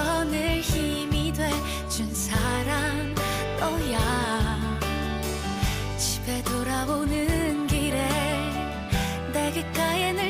더 늘 힘이 돼 준 사람 너야. 집에 돌아오는 길에 내 귓가에 늘